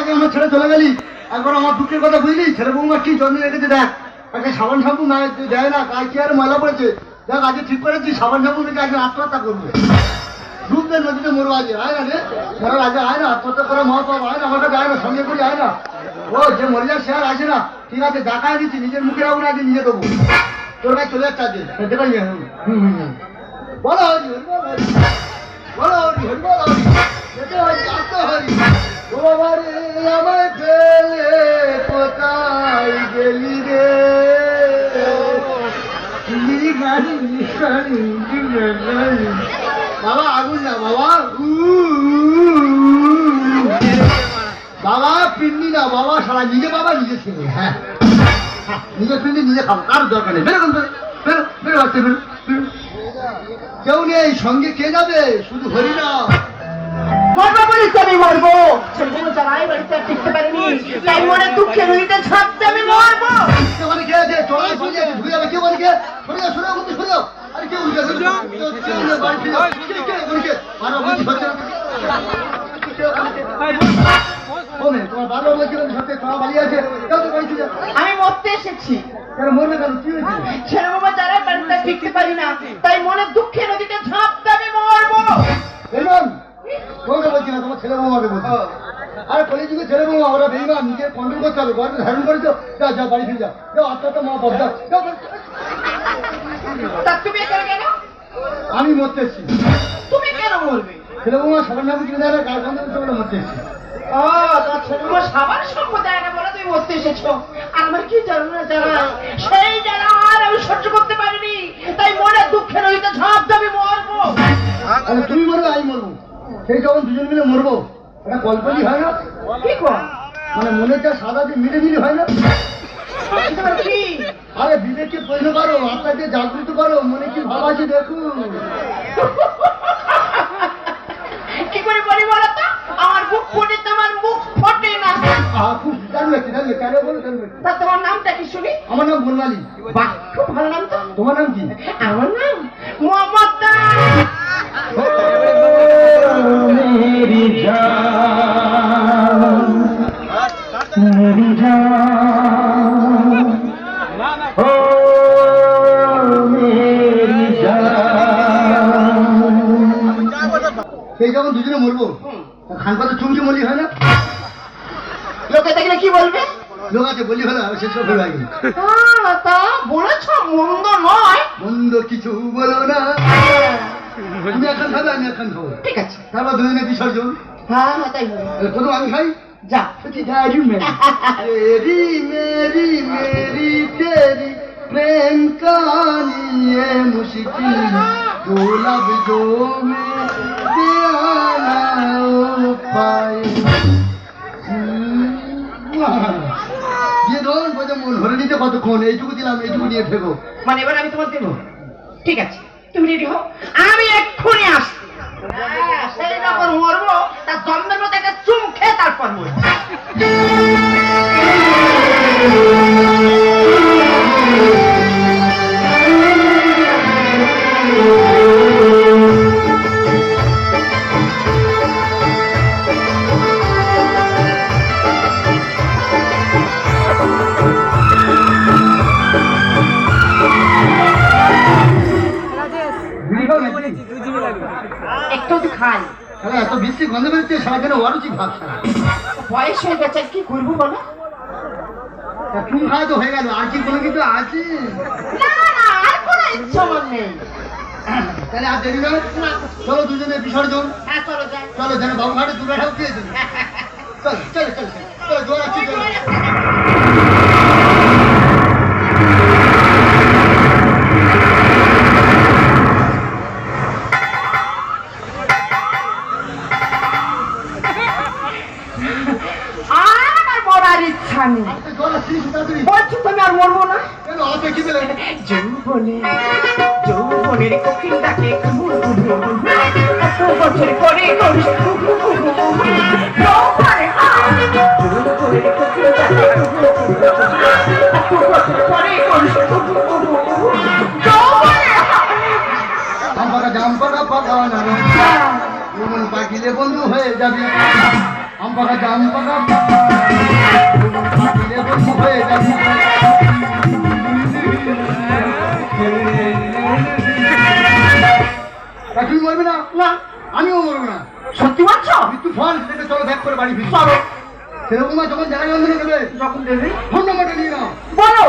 আগে ছেড়ে চলে গেলি, একবার আমার দেখ। সাবান শ্যাম্পু আর ময়লা পড়েছে? দেখ, আজকে ঠিক করেছি, সাবান শ্যাম্পু থেকে আত্মহত্যা করবে। ডুববে নদীতে মরবো আজ আয় না আগে আয় না, আত্মহত্যা করে মহা পাবো আয় না আয় না, সঙ্গে করে আয় না। ও, যে মরে যায় সে আর না। ঠিক আছে দেখায় দিচ্ছি, নিজের মুখে রাখব না, আজকে নিজে দেবো। তোর কাছে চলে যাচ্ছে বলো বলো হরি কোথায় গেলি রে বাবা আগুন না বাবা। বাবা পিন্নি না বাবা সারা নিজে বাবা নিজে ছেলে হ্যাঁ হ্যাঁ, নিজে পিন্নি নিজে খাব কার দরকার নেই বেরো বেরো বেরো বেরো বেরো। কেউ নেই সঙ্গে কে যাবে? শুধু হরি না মরবো বলি তো আমি মরবো। বাড়িতে টিকতে পারেনি তাই মনে দুঃখে নদীতে আমি মরবো। আমি মরতে এসেছি। মরবে কেন? কি হয়েছে? ছেলে বাবা যারাই বাড়িতে টিকতে পারি না তাই মনে দুঃখে কলি যুগে ছেলে বৌমা ওরা বেইমান নিজে কন্ট্রোল করতে হবে গর্বে ধারণ করেছ? যাও যাও বাড়ি ফিরে যাও আত্মাটা মা তুমি আমি তুমি কেন ছেলে বৌমা সবার নামে কিনে দেয় না? কার বন্ধু বলে সবার না বলে তুমি মরতে এসেছ। আমার কি জানো না যারা সেই যারা আর আমি সহ্য করতে পারিনি তাই মনে দুঃখে নদীতে ঝাঁপতে আমি মরবো। তুমি মরবে আমি মরবো। সেই যখন দুজন মিলে মরবো এটা কল্পনি হয় না? কি কর? মানে যা মিলে মিলে হয় না? আরে বিবেককে প্রশ্ন করো আত্মাকে জাগ্রত করো মনে কি ভাব আছে দেখুন। কি করে বলি বলো তো? আমার বুক ফোটে তোমার মুখ ফোটে না। খুব দারুণ কেন বলো তা তোমার নামটা কি শুনি? আমার নাম বনমালী বাহ খুব ভালো নাম তো। তোমার নাম কি? আমার নাম মোহাম্মদ দাস। मेरी মন্দ কিছু বলো না। তুমি এখন খাবে আমি এখন তারপর দুজনে বিসর্জন। হ্যাঁ তাই প্রথম আমি খাই? যা। ঝাড়ু মেরি মেরি মেরি তেরি প্রেম কানিয়ে মুশকিল। গোলাপ দো মে দেয়ানা উপায় দিয়ে দিলাম মানে এবার আমি দেবো। ঠিক আছে তুমি আমি এক্ষুনি সেই তারপর মরবো একটু খাই। শালা এত বৃষ্টি গন্ধ বেরোচ্ছে সারা অরুচি ভাব সারা বয়স হয়ে গেছে কি করব বলো? তা খাওয়া তো হয়ে গেল আর কি কোনো কিছু আছে? না না আর কোনো ইচ্ছা আমার নেই। তাহলে আর দেরি নয় চলো দুজনে বিসর্জন। হ্যাঁ চলো যাই। চলো যেন বাবু ঘাটে দু বেটাও খেয়ে দেবে চলো চলো চলো চলো জোর আছে তাড়াতাড়ি বলছো তুমি আর মরবো না কেন হাতে কি পেলে যৌবনে যৌবনের কোকিল ডাকে ঘুঘু ঘুঘু ঘুঘু। এত বছর পরে করিস ঘুঘু ঘুঘু ঘুঘু। যৌবনে আয়, যৌবনের কোকিল ডাকে ঘুঘু ঘুঘু ঘুঘু। তুমি মরবে না? না। আমিও মরবো না। সত্যি বলছো? মৃত্যু ফল সেটাকে চলো ব্যাক করে বাড়ি ফিরি চলো। সেরকম আর যখন জায়গা বন্ধনে দেবে যখন দেবে? ফোন নম্বরটা নিয়ে নাও। বলো।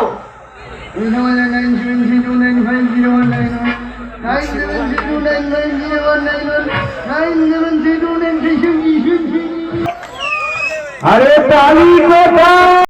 আরে তালি কোথায়